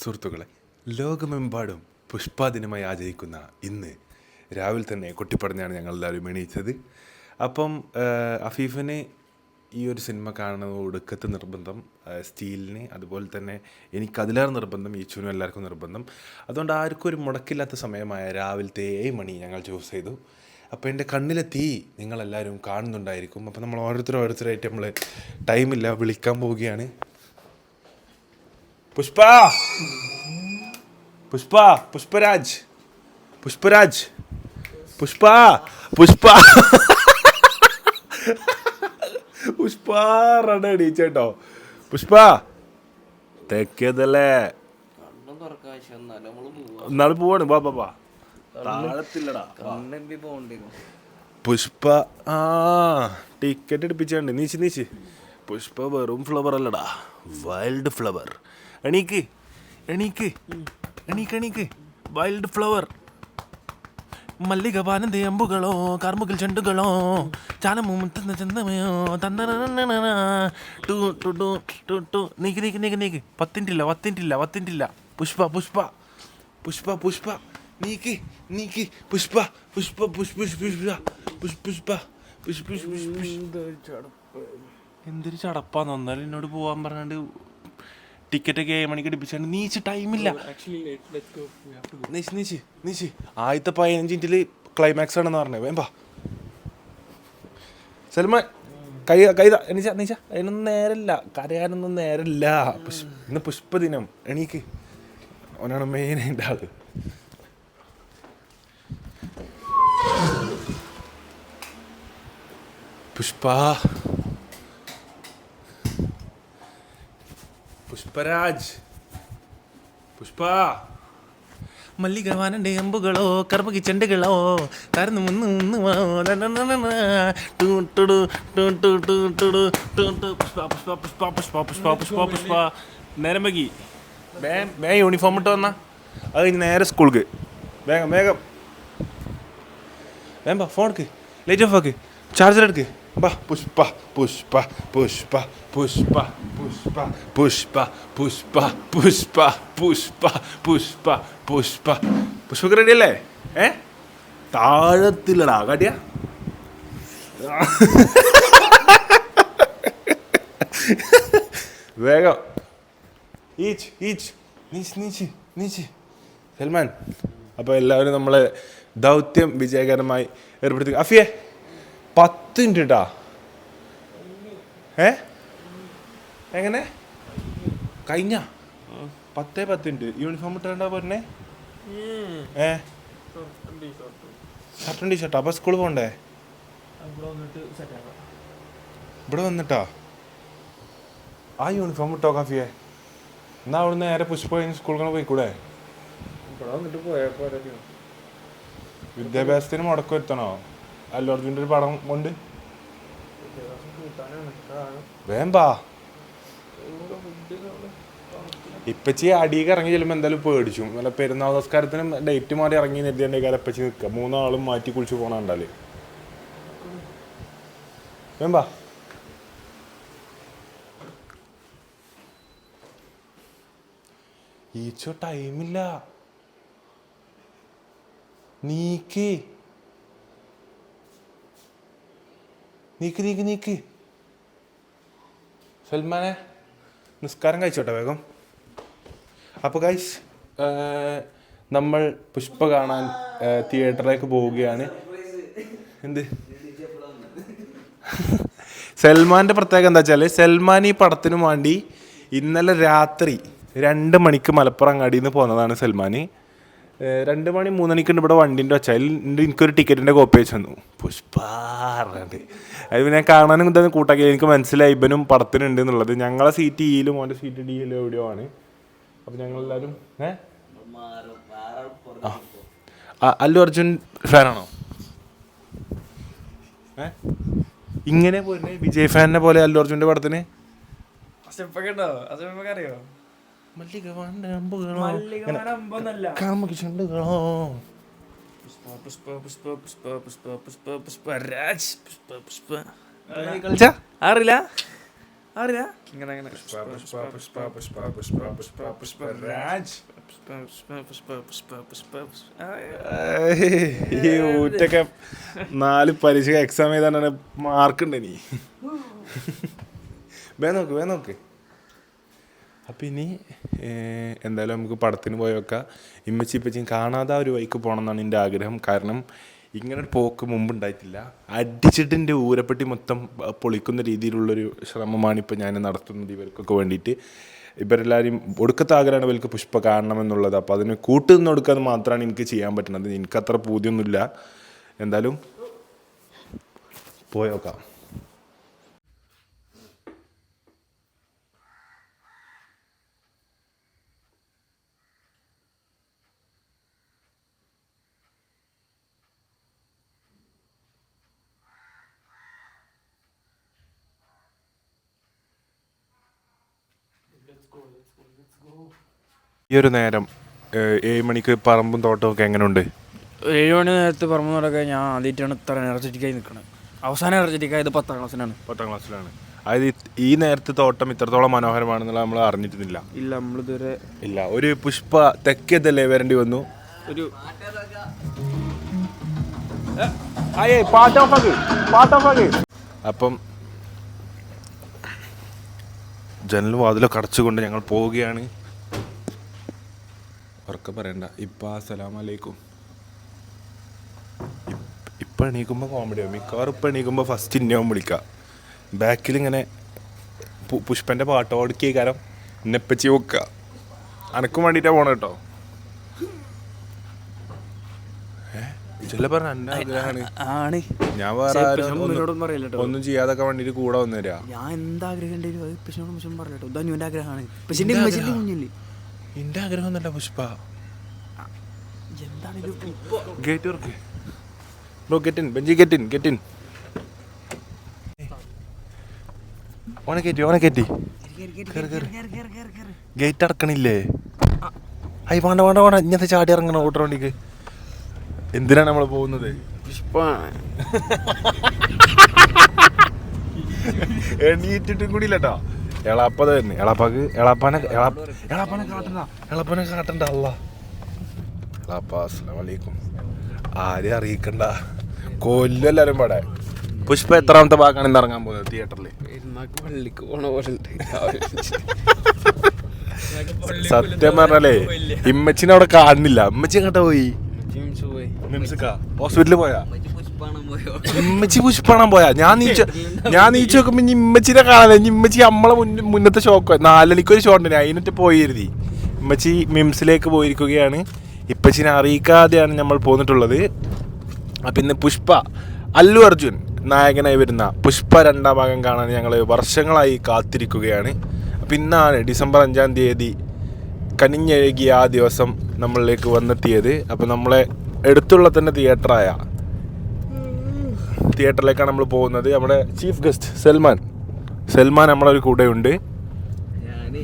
സുഹൃത്തുക്കളെ ലോകമെമ്പാടും പുഷ്പാദിനമായി ആചരിക്കുന്ന ഇന്ന് രാവിലെ തന്നെ കൊട്ടിപ്പടഞ്ഞാണ് ഞങ്ങൾ എല്ലാവരും എണീച്ചത്. അപ്പം അഫീഫിനെ ഈ ഒരു സിനിമ കാണുന്നത് ഒടുക്കത്തെ നിർബന്ധം സ്റ്റീലിനെ സ്റ്റീലിന് അതുപോലെ തന്നെ എനിക്ക് അതിലേറെ നിർബന്ധം ഈച്ചുവിനും എല്ലാവർക്കും നിർബന്ധം. അതുകൊണ്ട് ആർക്കും ഒരു മുടക്കില്ലാത്ത സമയമായ രാവിലത്തെ ഏഴ് മണി ഞങ്ങൾ ചൂസ് ചെയ്തു. അപ്പോൾ എന്റെ കണ്ണിലെ തീ നിങ്ങളെല്ലാവരും കാണുന്നുണ്ടായിരിക്കും. അപ്പോൾ നമ്മൾ ഓരോരുത്തരും ഓരോരുത്തരായിട്ട് നമ്മൾ ടൈമില്ല വിളിക്കാൻ പോവുകയാണ്. പുഷ്പ. പുഷ്പ പുഷ്പരാജ്. പുഷ്പരാജ്. പുഷ്പ പുഷ്പ. പുഷ്പ റണ്ണ എണീച്ചേട്ടോ. പുഷ്പ തെക്കേതല്ലേ എന്നാലും പോവാണ്. വാ വാ താഴത്തില്ലടാ പുഷ്പ ആ ടിക്കറ്റ് എടുപ്പിച്ചാണ്ട്. നീച്ച് നീച്ച്. പുഷ്പ വെറും ഫ്ലവർ അല്ലടാ. വൈൽഡ് ഫ്ലവർ എണീക്ക്. എണീക്ക്. എണീക്ക് എണീക്ക്. വൈൽഡ് ഫ്ലവർ മല്ലികപാനന്റെ അമ്പുകളോ കർമ്മുകൾ ചെണ്ടുകളോ ചാലമോ തന്ന ചന്തമയോ തന്നു നീക്ക് നീക്ക് നീക്ക് നീക്ക്. പത്തിന്റില്ല പത്തിന്റില്ല പത്തിന്റില്ല പുഷ്പ പുഷ്പ. പുഷ്പ പുഷ്പ. നീക്ക് നീക്ക്. പുഷ്പ പുഷ്പ പുഷ്പ പുഷ്പ പുഷ്പ പുഷ്പ പുഷ്പ പുഷ്പ. പുഷ് എന്തൊരു ചടപ്പാന്ന് ഒന്നാലും എന്നോട് പോവാൻ പറഞ്ഞാണ്ട് ടിക്കറ്റ് ഒക്കെ ഏഴ് മണിക്ക് എടുപ്പിച്ചാണ്ട് നീച്ച് ടൈമില്ല നീച്ച് നീച്ച് നീച്ച്. ആദ്യത്തെ പതിനഞ്ച് മിനിറ്റിൽ ക്ലൈമാക്സ് ആണെന്ന് പറഞ്ഞത് വേമ്പാ സൽമാൻ കൈ കൈത എണീച്ച എണീച്ച. അതിനൊന്നും നേരല്ല. കരയാനൊന്നും നേരല്ല. പുഷ് ഇന്ന് പുഷ്പദിനം. എണീക്ക്. അവനാണ് എന്റെ ആൾ. പുഷ്പ. പുഷ്പരാജ് പുഷ്പ. മല്ലിക വാനന്റെ എമ്പുകളോ കർമ്മക്ക് ചെണ്ടുകളോ കരന്ന് മുന്ന് മുന്ന് നേരം യൂണിഫോം ഇട്ട് വന്നാ. അത് കഴിഞ്ഞ് നേരെ സ്കൂൾക്ക് വേഗം വേഗം. വേമ്പ ഫോൺക്ക് ലൈറ്റ് ഓഫ് ആക്ക്. ചാർജർ എടുക്ക്. ബാ പുഷ്പ പുഷ്പ പുഷ്പ പുഷ്പ പുഷ്പ പുഷ്പ പുഷ്പ പുഷ്പ പുഷ്പ പുഷ്പ പുഷ്പ പുഷ്പക്ക് റെഡി അല്ലേ ഏ താഴത്തില്ലടാ കാട്ടിയ വേഗം ഈച്ച് ഈച്ച് നീച്ച് നീച്ച് നീച്ച് സൽമാൻ അപ്പോൾ എല്ലാവരും നമ്മൾ ദൗത്യം വിജയകരമായി ഏർപ്പെടുത്തി അഫിയെ പത്ത് ഉണ്ട് കേട്ടാ ഏ? എങ്ങനെ? കഴിഞ്ഞ? പത്തേ പത്തുണ്ട് യൂണിഫോം ഇട്ടാ പോരണേ ഏ? ഷർട്ടും ടീഷർട്ടാ. അപ്പൊ സ്കൂളിൽ പോകണ്ടേ ഇവിടെ വന്നിട്ടാ? ആ യൂണിഫോം ഇട്ടോ കാഫിയെ? എന്നാ അവിടെ നേരെ പുഷ്പ കഴിഞ്ഞ് സ്കൂളിൽ പോയിക്കൂടെ? വിദ്യാഭ്യാസത്തിന് മുടക്കം വരുത്തണോ? അല്ലു അർജുന്റെ ഒരു പടം കൊണ്ട് വേമ്പാ. ഇപ്പച്ചി അടിയൊക്കെ ഇറങ്ങി ചെല്ലുമ്പോൾ എന്തായാലും പേടിച്ചു. നല്ല പെരുന്നാൾ നമസ്കാരത്തിനും ഡേറ്റ് മാറി ഇറങ്ങി നിർത്തിയാണ്ട് കാലം ഇപ്പച്ചി നിൽക്കുക മൂന്നാളും മാറ്റി കുളിച്ച് പോകണ കണ്ടാൽ വേമ്പാ. ഈച്ചോ ടൈമില്ല നീക്ക്. നീക്ക് നീക്കി നീക്ക്. സൽമാനെ നിസ്കാരം കഴിച്ചോട്ടെ വേഗം. അപ്പോൾ ഗൈസ് നമ്മൾ പുഷ്പ കാണാൻ തിയേറ്ററിലേക്ക് പോവുകയാണ്. എന്ത്? സൽമാന്റെ പ്രത്യേകത എന്താ വെച്ചാൽ സൽമാൻ ഈ പടത്തിനു വേണ്ടി ഇന്നലെ രാത്രി രണ്ട് മണിക്ക് മലപ്പുറം അങ്ങാടിയിൽ നിന്ന് പോന്നതാണ് സൽമാൻ രണ്ട് മണി മൂന്നണിക്കുണ്ട് ഇവിടെ വണ്ടിന്റെ വെച്ചാൽ എനിക്കൊരു ടിക്കറ്റിന്റെ കോപ്പി വെച്ച് തന്നു. പുഷ്പ അത് പിന്നെ കാണാനും ഇതൊന്നും കൂട്ടാക്കി. എനിക്ക് മനസ്സിലായി ഇവനും പടത്തിനുണ്ട് എന്നുള്ളത്. ഞങ്ങളെ സീറ്റ് ഇയിലും ഓന്റെ സീറ്റ് ഡിയിലും എവിടെയോ ആണ്. അപ്പം ഞങ്ങളെല്ലാവരും ഏ? ആ, അല്ലു അർജുൻ ഫാനാണോ? ഏ? ഇങ്ങനെ പോരുന്നേ വിജയ് ഫാനിനെ പോലെ അല്ലു അർജുന്റെ പടത്തിന്? അറിയോ? മല്ലികവാന്റെ അമ്പുകളോ മല്ലികമരമ്പൊന്നല്ല കാമുകി ചണ്ടുകളോ പുഷ്പ പുഷ്പ പുഷ്പ പുഷ്പ പുഷ്പ പുഷ്പ പുഷ്പ രാജ് പുഷ്പ പുഷ്പ കളിച്ചാ അറിയില്ല അറിയാ ഇങ്ങനെ അങ്ങനെ പുഷ്പ പുഷ്പ പുഷ്പ പുഷ്പ പുഷ്പ പുഷ്പ പുഷ്പ രാജ് പുഷ്പ പുഷ്പ പുഷ്പ പുഷ്പ പുഷ്പ പുഷ്പ ആ, ഈ ഊറ്റൊക്കെ നാല് പരീക്ഷ എക്സാം ചെയ്താൽ മാർക്ക് ഉണ്ട് നീ വേ നോക്ക് വേ നോക്ക് അപ്പം ഇനി എന്തായാലും നമുക്ക് പടത്തിന് പോയൊക്കെ ഇമ്മച്ചി ഇപ്പച്ചിയും കാണാതെ ഒരു വഴിക്ക് പോകണം എന്നാണ് എന്റെ ആഗ്രഹം. കാരണം ഇങ്ങനെ ഒരു പോക്ക് മുമ്പ് ഉണ്ടായിട്ടില്ല. അടിച്ചിട്ട് എന്റെ ഊരപ്പെട്ടി മൊത്തം പൊളിക്കുന്ന രീതിയിലുള്ളൊരു ശ്രമമാണ് ഇപ്പോൾ ഞാൻ നടത്തുന്നത് ഇവർക്കൊക്കെ വേണ്ടിയിട്ട്. ഇവരെല്ലാവരും ഒടുക്കത്തെ ആഗ്രഹമാണ് ഇവർക്ക് പുഷ്പ കാണണമെന്നുള്ളത്. അപ്പോൾ അതിന് കൂട്ടു നിന്ന് കൊടുക്കാതെ മാത്രമാണ് എനിക്ക് ചെയ്യാൻ പറ്റുന്നത്. എനിക്കത്ര പൂതിയൊന്നുമില്ല. എന്തായാലും പോയോക്കാം ഈ ഒരു നേരം ഏഴ് മണിക്ക് പറമ്പും തോട്ടവും ഒക്കെ എങ്ങനെയുണ്ട് ഒരു ഏഴ് മണി നേരത്തെ പറമ്പ് നടക്കാൻ ഞാൻ ആദ്യമായിട്ടാണ് ഇത്ര എനർജറ്റിക്കായി നിൽക്കുന്നത് അവസാനം എനർജറ്റിക്കായത് പത്താം ക്ലാസ്സിലാണ്. പത്താം ക്ലാസ്സിലാണ്. അതായത് ഈ- ഈ നേരത്തെ തോട്ടം ഇത്രത്തോളം മനോഹരമാണെന്നുള്ള നമ്മൾ അറിഞ്ഞിട്ടില്ല ഇല്ല നമ്മളിതുവരെ ഇല്ല. ഒരു പുഷ്പ തെക്കേതല്ലേ വരേണ്ടി വന്നു? ഒരു അപ്പം ജനൽ വാതിലൊക്കെ അടച്ചുകൊണ്ട് ഞങ്ങൾ പോവുകയാണ്. ഉറക്കെ പറയണ്ട. ഇപ്പം അസലാം അലൈക്കും. ഇപ്പം എണീക്കുമ്പോൾ കോമഡിയാവും മിക്കവാറും ഇപ്പം എണീക്കുമ്പോൾ ഫസ്റ്റ് ഇന്നവും വിളിക്കുക ബാക്കിൽ ഇങ്ങനെ പുഷ്പന്റെ പുഷ്പന്റെ പാട്ട് ഓടിക്കിയ ഇന്നെപ്പച്ചി വെക്കുക അനക്കും വേണ്ടിയിട്ടാണ് പോണത് കേട്ടോ ചില പറഞ്ഞ എന്റെ ആഗ്രഹമാണ് ആണ്. ഞാൻ വേറെ ഒന്നും- ചെയ്യാതൊക്കെ വേണ്ടിട്ട് കൂടെ വന്നുതരാ ഞാൻ എന്താഗ്രഹം ഉണ്ടെങ്കിലും അത് പെശനോട് ഇത് ആഗ്രഹമാണ്. കുഞ്ഞില്ലേ? എന്റെ ആഗ്രഹം ഒന്നല്ല Pushpa. Gate work bro get in Benji get in get in ഓനെ കയറ്റി ഓനെ കയറ്റി ഗേറ്റ് അടക്കണില്ലേ? ഐ വേണ്ട വേണ്ട വേണ്ട. ഇങ്ങനത്തെ ചാടി ഇറങ്ങണം ഓട്ടർ വണ്ടിക്ക്. എന്തിനാണ് നമ്മൾ പോകുന്നത്? എണീറ്റിട്ടും കൂടി ഇല്ലട്ടോ എളാപ്പ തന്നെ. എളാപ്പാക്ക് എളാപ്പാനെ എളാ- എളാപ്പാനെ കാട്ടണ്ട. എളാപ്പാനെ കാട്ടണ്ട അല്ല എളാപ്പ അസ്സലാമലൈക്കും ആരെയും അറിയിക്കണ്ട. കൊല്ലം എല്ലാരും പാടെ. പുഷ്പ എത്രാമത്തെ ഭാഗമാണ് ഇന്ന് ഇറങ്ങാൻ പോകുന്നത് തിയേറ്ററിൽ പള്ളിക്ക് പോണ പോലെ സത്യം പറഞ്ഞാലേ ഇമ്മച്ചിനെ അവിടെ കാണുന്നില്ല. ഇമ്മച്ചി എങ്ങോട്ടാ പോയി? ഹോസ്പിറ്റലിൽ പോയാ? ഇമ്മച്ചി പുഷ്പണം പോയാ? ഞാൻ നീച്ച ഞാൻ നീച്ച് നോക്കുമ്പോ ഇനി ഇമ്മച്ചിനെ കാണാതെ ഇനി ഇമ്മച്ചി നമ്മളെ മുന്നത്തെ ഷോക്ക് നാലണിക്ക് ഒരു ഷോ ഉണ്ട്. അതിനിട്ട് പോയിരുതി ഇമ്മച്ചി മിംസിലേക്ക് പോയിരിക്കുകയാണ്. ഇപ്പച്ചിനെ അറിയിക്കാതെയാണ് നമ്മൾ പോന്നിട്ടുള്ളത്. അപ്പം ഇന്ന് പുഷ്പ അല്ലു അർജുൻ നായകനായി വരുന്ന പുഷ്പ രണ്ടാം ഭാഗം കാണാൻ ഞങ്ങൾ വർഷങ്ങളായി കാത്തിരിക്കുകയാണ്. അപ്പം ഇന്നാണ് ഡിസംബർ അഞ്ചാം തീയതി കനിഞ്ഞഴുകിയ ആ ദിവസം നമ്മളിലേക്ക് വന്നെത്തിയത്. അപ്പം നമ്മളെ അടുത്തുള്ള തന്നെ തിയേറ്ററായ തിയേറ്ററിലേക്കാണ് നമ്മൾ പോകുന്നത്. നമ്മുടെ ചീഫ് ഗസ്റ്റ് സൽമാൻ. സൽമാൻ നമ്മുടെ ഒരു കൂടെ ഉണ്ട് ഞാനേ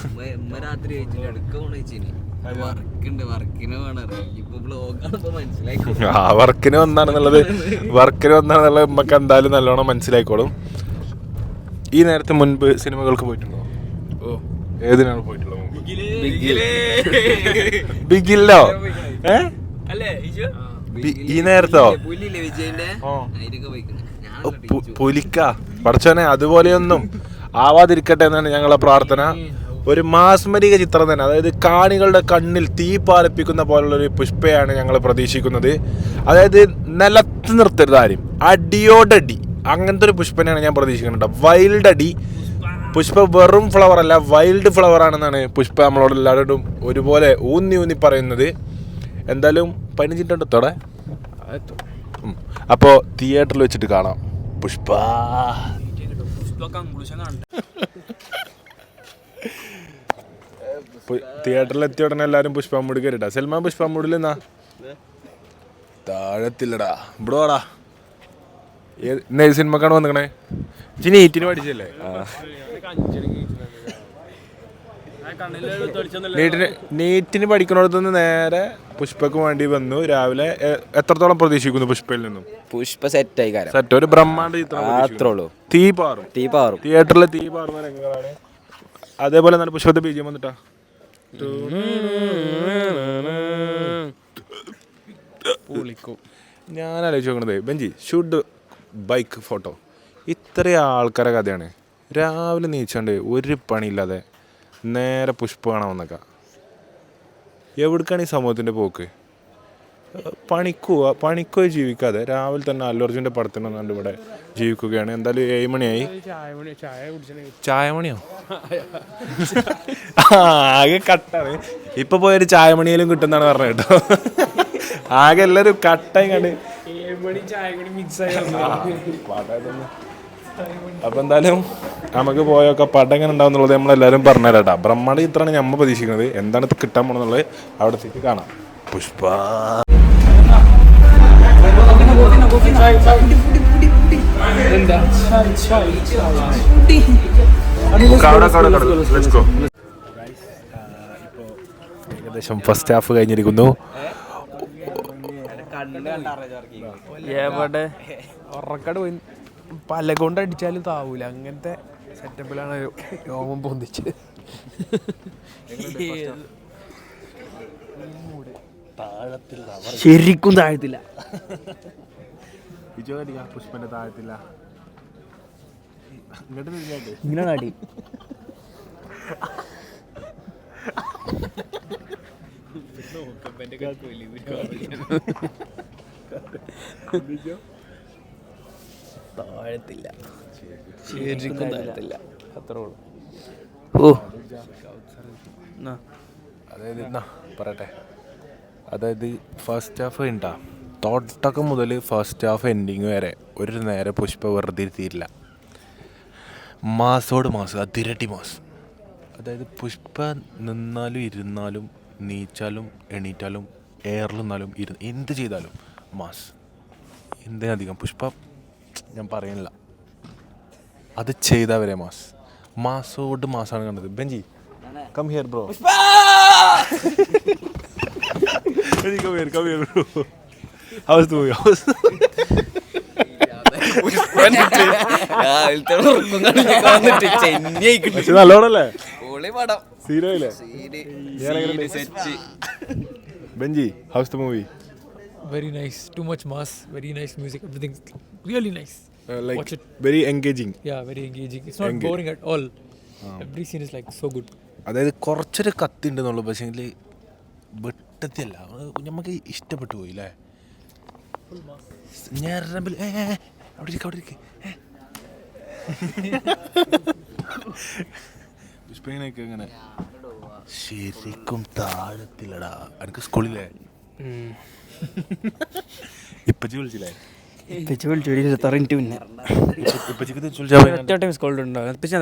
ഉമ്മ- ഉമ്മ രാത്രി കഴിച്ചിട്ട് എടുക്ക പോണ ചേച്ചിന് വർക്കുണ്ട് വർക്കിന് വേണം ഇപ്പൊ ബ്ലോഗാണ് ഇപ്പൊ മനസ്സിലാക്കി. ആ വർക്കിന് വന്നാണെന്നുള്ളത് വർക്കിന് വന്നാണെന്നുള്ളത് നമുക്ക് എന്തായാലും നല്ലോണം മനസ്സിലായിക്കോളും. ഈ നേരത്തെ മുൻപ് സിനിമകൾക്ക് പോയിട്ടുണ്ടോ? ഓ. ഏതിനാണ് പോയിട്ടുള്ളത്? ബിഗിലോ. ബിഗില്ലോ ഏ? ഈ നേരത്തോ? പുലിക്ക. പഠിച്ചോനെ അതുപോലെയൊന്നും ആവാതിരിക്കട്ടെ എന്നാണ് ഞങ്ങളെ പ്രാർത്ഥന. ഒരു മാസ്മരിക ചിത്രം തന്നെ. അതായത് കാണികളുടെ കണ്ണിൽ തീ പാലിപ്പിക്കുന്ന പോലുള്ള ഒരു പുഷ്പയാണ് ഞങ്ങൾ പ്രതീക്ഷിക്കുന്നത്. അതായത് നിലത്ത് നിർത്തരുത് ആരും. അടിയോടടി. അങ്ങനത്തെ ഒരു പുഷ്പനെയാണ് ഞാൻ പ്രതീക്ഷിക്കുന്നത് വൈൽഡ് അടി. പുഷ്പ വെറും ഫ്ലവർ അല്ല വൈൽഡ് ഫ്ലവർ ആണെന്നാണ് പുഷ്പ നമ്മളോട് എല്ലാവരോടും ഒരുപോലെ ഊന്നി ഊന്നി പറയുന്നത്. എന്തായാലും പതിനഞ്ചിന്റെ അപ്പോൾ തിയേറ്ററിൽ വെച്ചിട്ട് കാണാം. പുഷ്പ. തിയേറ്ററിൽ എത്തിയ ഉടനെ എല്ലാവരും പുഷ്പ മുടി കയറിട്ടാ സൽമാൻ പുഷ്പ എന്നാ? താഴത്തില്ലടാ. ഇവിടെ വാടാ. ഏത് സിനിമക്കാണ് വന്നിക്കണേ? ഇച്ചി നീറ്റിന് പഠിച്ചല്ലേ? നീറ്റിന് നീറ്റിന് പഠിക്കുന്നിടത്തുനിന്ന് നേരെ പുഷ്പക്ക് വേണ്ടി വന്നു. രാവിലെ എ- എത്രത്തോളം പ്രതീക്ഷിക്കുന്നു പുഷ്പയിൽ നിന്നും? പുഷ്പ സെറ്റായി കാര്യം സെറ്റ് ഒരു ബ്രഹ്മാണ്ഡ ചിത്രം അത്രേ പ്രതീക്ഷിക്കുന്നു. ഉള്ളൂ. തീ പാറും. തീ പാറും. തിയേറ്ററിൽ തീ പാറുന്ന രംഗങ്ങളാണ്. അതേപോലെ തന്നെ പുഷ്പത്തെ ബീജം വന്നിട്ടാ. ഞാൻ ആലോചിച്ച് നോക്കണത് ബെഞ്ചി ഷുഡ് ബൈക്ക് ഫോട്ടോ ഇത്ര ആൾക്കാരെ കഥയാണ്. രാവിലെ നീച്ചാണ്ട് ഒരു പണിയില്ലാതെ നേരെ പുഷ്പ കാണാൻ വന്നേക്ക എവിടേക്കാണ് ഈ സമൂഹത്തിന്റെ പോക്ക്? പണിക്കുക പണിക്കോ ജീവിക്കാതെ രാവിലെ തന്നെ അല്ലർജുന്റെ പടത്തിന് വന്നുകൊണ്ട് ഇവിടെ ജീവിക്കുകയാണ്. എന്തായാലും ഏഴ് മണിയായി. ചായ മണിയോ? ആ, ആകെ കട്ടാണ്. ഇപ്പൊ പോയൊരു ചായ മണിയിലും കിട്ടുന്നാണ് പറഞ്ഞത് കേട്ടോ. ആകെ എല്ലാരും കട്ടായി കണ്ട്. അപ്പൊ എന്തായാലും നമുക്ക് പോയൊക്കെ പടം എങ്ങനെ ഉണ്ടാവും എന്നുള്ളത് നമ്മളെല്ലാരും പറഞ്ഞുതരാട്ടാ. ബ്രഹ്മാണ്ഡ ഇത്രയാണ് നമ്മൾ പ്രതീക്ഷിക്കുന്നത്. എന്താണ് ഇത് കിട്ടാൻ പോണെന്നുള്ളത് അവിടെ എത്തിയിട്ട് കാണാം. പുഷ്പ. ഏകദേശം ഫസ്റ്റ് ഹാഫ് കഴിഞ്ഞിരിക്കുന്നു. എവിടെ? ഉറക്കട് പോയി. പല കൊണ്ട് അടിച്ചാലും താവൂല. അങ്ങനത്തെ സെറ്റപ്പിലാണ് രോമം പൊന്തിച്ച്. ശരിക്കും താഴത്തില്ല. പുഷ്പന്റെ താഴത്തില്ല. ഇങ്ങനെ കാട്ടി താഴത്തില്ല. ശരിക്കും താഴത്തില്ല. അത്രേ ഉള്ളൂ. ഓ. അതായത് എന്നാ പറയട്ടെ. അതായത് ഫസ്റ്റ് ഹാഫ് ഉണ്ടാ തോട്ടക്കം മുതൽ ഫസ്റ്റ് ഹാഫ് എൻഡിങ് വരെ ഒരു നേരെ പുഷ്പ വെറുതെ ഇരുത്തിയില്ല മാസോട് മാസം അതിരട്ടി മാസം. അതായത് പുഷ്പ നിന്നാലും ഇരുന്നാലും നീച്ചാലും എണീറ്റാലും എയറിൽ നിന്നാലും ഇരു എന്ത് ചെയ്താലും മാസ്. എന്തിനധികം പുഷ്പ? ഞാൻ പറയുന്നില്ല അത് ചെയ്തവരെ മാസ്. മാസോട് മാസമാണ് കണ്ടത്. Benji come here bro Chennai പക്ഷെ നല്ലോണല്ലേ? Benji how's the movie very nice too much mass very nice music everything really nice Watch like it. Very engaging yeah very engaging it's not Engage. Boring at all every scene is like so good അതായത് കുറച്ചൊരു കത്തി ഉണ്ടെന്നുള്ളു പക്ഷേ വെട്ടത്തില്ല. നമുക്ക് ഇഷ്ടപ്പെട്ടു പോയി അല്ലേ ഞരമ്പിൽ ഏ ഏ, ഏ, അവിടെ ഇരിക്ക് അവിടെ ഇരിക്ക്. ഏ. പുഷ്പങ്ങനെയൊക്കെ ഇങ്ങനെ ശരിക്കും താഴത്തില്ലടാ എനിക്ക് സ്കൂളിലേ ഇപ്പച്ചി വിളിച്ചില്ലേ? ഇപ്പച്ചി വിളിച്ചു ഒരു ഇരുപത്താറ് മിനിറ്റ് പിന്നെ ഉണ്ടാവും ഇപ്പച്ചി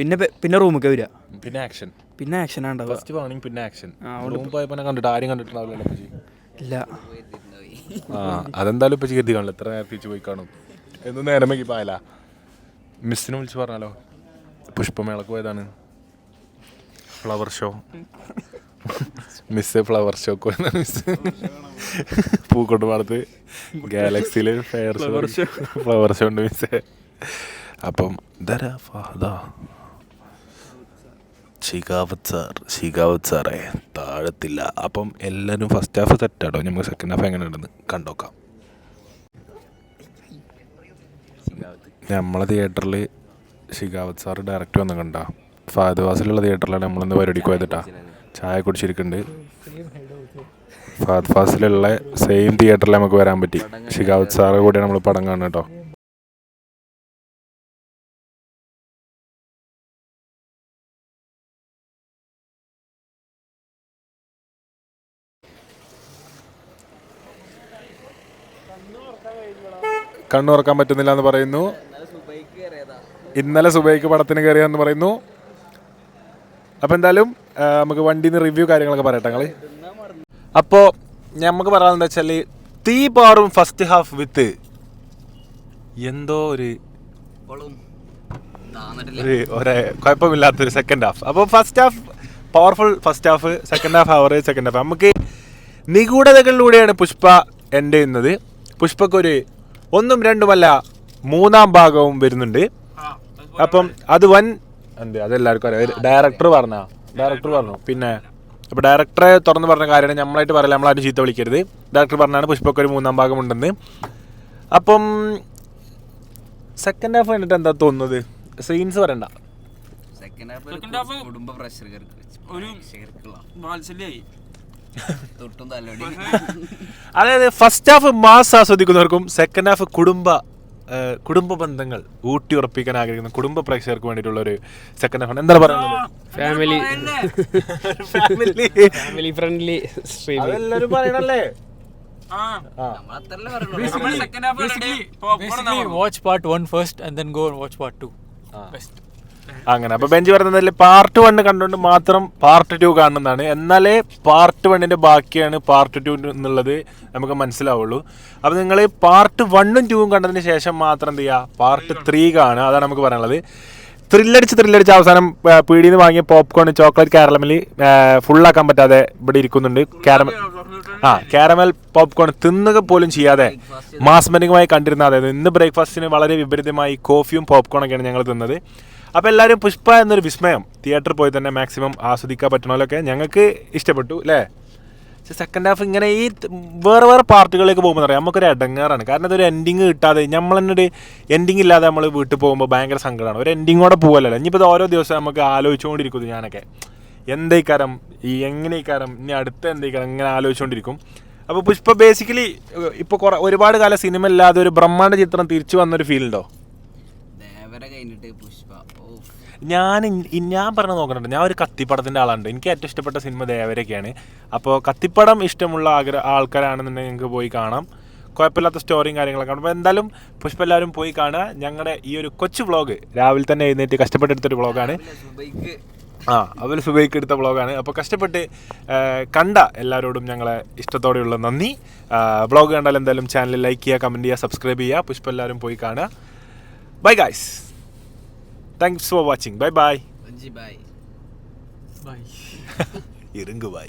പിന്നെ പിന്നെ റൂമൊക്കെ വരിക. പിന്നെ ആക്ഷൻ പിന്നെ ആക്ഷൻ ഫസ്റ്റ് വാണിംഗ് പിന്നെ ആക്ഷൻ കണ്ടിട്ട് ആരും ഇല്ല. ആ അതെന്തായാലും ഇപ്പച്ചി കരുതി കാണില്ല എത്ര നേരത്തെ തിരിച്ച് പോയി കാണും. എന്ന് നേരം വൈകി പോയാല. മിസ്സിനെ വിളിച്ച് പറഞ്ഞാലോ? പുഷ്പമേളക്ക് പോയതാണ്. ഫ്ലവർ ഷോ മിസ് ഫ്ലവർ ഷോക്ക് മിസ് പൂക്കോട്ട് പാടത്ത് ഗാലക്സിയിൽ ഫെയർ ഷോ ഫ്ലവർ ഷോ ഉണ്ട് മിസ് അപ്പം ഇതാരാ ഫഹദാ. ഷികാവത്ത് സാർ ഷിഖാവത് സാറേ താഴത്തില്ല. അപ്പം എല്ലാവരും ഫസ്റ്റ് ഹാഫ് സെറ്റാട്ടോ നമുക്ക് സെക്കൻഡ് ഹാഫ് എങ്ങനെ ഉണ്ടെന്ന് കണ്ടോക്കാം. നമ്മളെ തിയേറ്ററിൽ ഷിഖാവത് സാർ ഡയറക്റ്റ് വന്ന് കണ്ട. ഫാദ് വാസിലുള്ള തിയേറ്ററിലാണ് നമ്മളിന്ന് പരിപാടിക്ക് പോയതിട്ടാ ചായ കുടിച്ചിരിക്കുന്നുണ്ട് ഫാദ് ഫാസിലുള്ള സെയിം തിയേറ്ററിൽ നമുക്ക് വരാൻ പറ്റി. ഷിഗാവത് സാറ് കൂടിയാണ് നമ്മൾ പടം കാണുന്നത് കേട്ടോ. കണ്ണുറക്കാൻ പറ്റുന്നില്ല എന്ന് പറയുന്നു. ഇന്നലെ സുബൈക്ക് പടത്തിന് കയറിയെന്ന് പറയുന്നു. അപ്പം എന്തായാലും നമുക്ക് വണ്ടിയിൽ നിന്ന് റിവ്യൂ കാര്യങ്ങളൊക്കെ പറയട്ടെ ഞങ്ങൾ അപ്പോൾ നമുക്ക് പറയാമെന്ന് വെച്ചാൽ തീ പാറും ഫസ്റ്റ് ഹാഫ് വിത്ത് എന്തോ ഒരു ഒരു ഒരേ കുഴപ്പമില്ലാത്തൊരു സെക്കൻഡ് ഹാഫ് അപ്പോൾ first half powerful first half second half average second half നമുക്ക് നിഗൂഢതകളിലൂടെയാണ് പുഷ്പ എന്റെ ചെയ്യുന്നത് പുഷ്പക്കൊരു ഒന്നും രണ്ടുമല്ല മൂന്നാം ഭാഗവും വരുന്നുണ്ട്. അപ്പം അത് വൻ എന്ത് അതെല്ലാവർക്കും അറിയാം. ഡയറക്ടർ പറഞ്ഞ? ഡയറക്ടർ പറഞ്ഞു. പിന്നെ അപ്പോൾ ഡയറക്ടറെ തുറന്ന് പറഞ്ഞ കാര്യമാണ് നമ്മളായിട്ട് പറയില്ല നമ്മളായിട്ട് ചീത്ത വിളിക്കരുത്. ഡയറക്ടർ പറഞ്ഞാണ് പുഷ്പക്ക് ഒരു മൂന്നാം ഭാഗം ഉണ്ടെന്ന്. അപ്പം സെക്കൻഡ് ഹാഫ് കണ്ടിട്ട് എന്താ തോന്നുന്നത്? സീൻസ് പറയണ്ട സെക്കൻഡ് ഹാഫ് കുടുംബ പ്രഷർ ഒരു- വാത്സല്യായി. അതായത് ഫസ്റ്റ് ഹാഫ് മാസ് ആസ്വദിക്കുന്നവർക്കും സെക്കൻഡ് ഹാഫ് കുടുംബ കുടുംബ ബന്ധങ്ങൾ ഊട്ടിയുറപ്പിക്കാൻ ആഗ്രഹിക്കുന്ന കുടുംബ പ്രേക്ഷകർക്ക് വേണ്ടിയിട്ടുള്ള ഒരു സെക്കൻഡ് ഹാഫ് എന്താണ് പറയുന്നത്? Family family family friendly streaming ആ പറയണല്ലേ watch part one second and then go watch part two and അങ്ങനെ. അപ്പൊ ബെഞ്ച് പറയുന്നതിൽ പാർട്ട് വൺ കണ്ടുകൊണ്ട് മാത്രം പാർട്ട് ടു കാണുന്നതാണ്. എന്നാലേ പാർട്ട് വണ്ണിന്റെ ബാക്കിയാണ് പാർട്ട് ടു എന്നുള്ളത് നമുക്ക് മനസ്സിലാവുള്ളൂ. അപ്പൊ നിങ്ങൾ പാർട്ട് വണ്ണും ടൂവും കണ്ടതിന് ശേഷം മാത്രം എന്ത് ചെയ്യുക? പാർട്ട് ത്രീ കാണുക. അതാണ് നമുക്ക് പറയാനുള്ളത്. ത്രില്ലടിച്ച് ത്രില്ലടിച്ച് അവസാനം പീടിയിൽ നിന്ന് വാങ്ങിയ പോപ്കോൺ ചോക്ലേറ്റ് കാരമൽ ഫുള്ളാക്കാൻ പറ്റാതെ ഇവിടെ ഇരിക്കുന്നുണ്ട്. കാരമൽ ആ കാരമൽ പോപ്കോൺ തിന്നുക പോലും ചെയ്യാതെ മാസ്മരികമായി കണ്ടിരുന്ന അതായത് ഇന്ന് ബ്രേക്ക്ഫാസ്റ്റിന് വളരെ വിപരീതമായി കോഫിയും പോപ്കോണൊക്കെയാണ് ഞങ്ങൾ തിന്നത്. അപ്പോൾ എല്ലാവരും പുഷ്പ എന്നൊരു വിസ്മയം. തിയേറ്ററിൽ പോയി തന്നെ മാക്സിമം ആസ്വദിക്കാൻ പറ്റണമല്ലൊക്കെ ഞങ്ങൾക്ക് ഇഷ്ടപ്പെട്ടു അല്ലേ സെക്കൻഡ് ഹാഫ് ഇങ്ങനെ ഈ വേറെ വേറെ പാർട്ടുകളിലേക്ക് പോകുമ്പോൾ അറിയാം നമുക്കൊരു ഇടങ്ങാറാണ് കാരണം ഇതൊരു എൻഡിങ് കിട്ടാതെ നമ്മൾ തന്നെ ഒരു എൻഡിങ് ഇല്ലാതെ നമ്മൾ വീട്ടിൽ പോകുമ്പോൾ ഭയങ്കര സങ്കടമാണ് ഒരു എൻഡിങ്ങോടെ പോകല്ലോ ഇനിയിപ്പോൾ ഓരോ ദിവസം നമുക്ക് ആലോചിച്ചുകൊണ്ടിരിക്കുന്നു ഞാനൊക്കെ. എന്തേ കാരം? ഈ എങ്ങനെയൊക്കാരം ഇനി അടുത്ത എന്തേ കാരം? ഇങ്ങനെ ആലോചിച്ചുകൊണ്ടിരിക്കും. അപ്പോൾ പുഷ്പ ബേസിക്കലി ഇപ്പോൾ കുറേ ഒരുപാട് കാലം സിനിമ ഇല്ലാതെ ഒരു ബ്രഹ്മാണ്ഡ ചിത്രം തിരിച്ചു വന്നൊരു ഫീൽ ഉണ്ടോ? കഴിഞ്ഞിട്ട് ഞാൻ ഞാൻ പറഞ്ഞ നോക്കുന്നുണ്ട് ഞാൻ ഒരു കത്തിപ്പടത്തിന്റെ ആളാണ്. എനിക്ക് ഏറ്റവും ഇഷ്ടപ്പെട്ട സിനിമ ദേവരൊക്കെയാണ്. അപ്പോൾ കത്തിപ്പടം ഇഷ്ടമുള്ള ആഗ്രഹ ആൾക്കാരാണെന്നുണ്ടെങ്കിൽ നിങ്ങൾക്ക് പോയി കാണാം. കുഴപ്പമില്ലാത്ത സ്റ്റോറിയും കാര്യങ്ങളൊക്കെ അപ്പോൾ എന്തായാലും പുഷ്പ എല്ലാവരും പോയി കാണുക. ഞങ്ങളുടെ ഈ ഒരു കൊച്ചു വ്ളോഗ് രാവിലെ തന്നെ എഴുന്നേറ്റ് കഷ്ടപ്പെട്ടെടുത്തൊരു വ്ളോഗാണ് ആ അവർ സുബൈക്ക് എടുത്ത വ്ളോഗാണ് അപ്പോൾ കഷ്ടപ്പെട്ട് കണ്ട എല്ലാവരോടും ഞങ്ങളെ ഇഷ്ടത്തോടെയുള്ള നന്ദി. വ്ളോഗ് കണ്ടാൽ എന്തായാലും ചാനൽ ലൈക്ക് ചെയ്യുക കമന്റ് ചെയ്യുക സബ്സ്ക്രൈബ് ചെയ്യുക. പുഷ്പ എല്ലാവരും പോയി കാണുക. Bye guys thanks for watching bye bye bye Bye. ഇരുങ്ക് by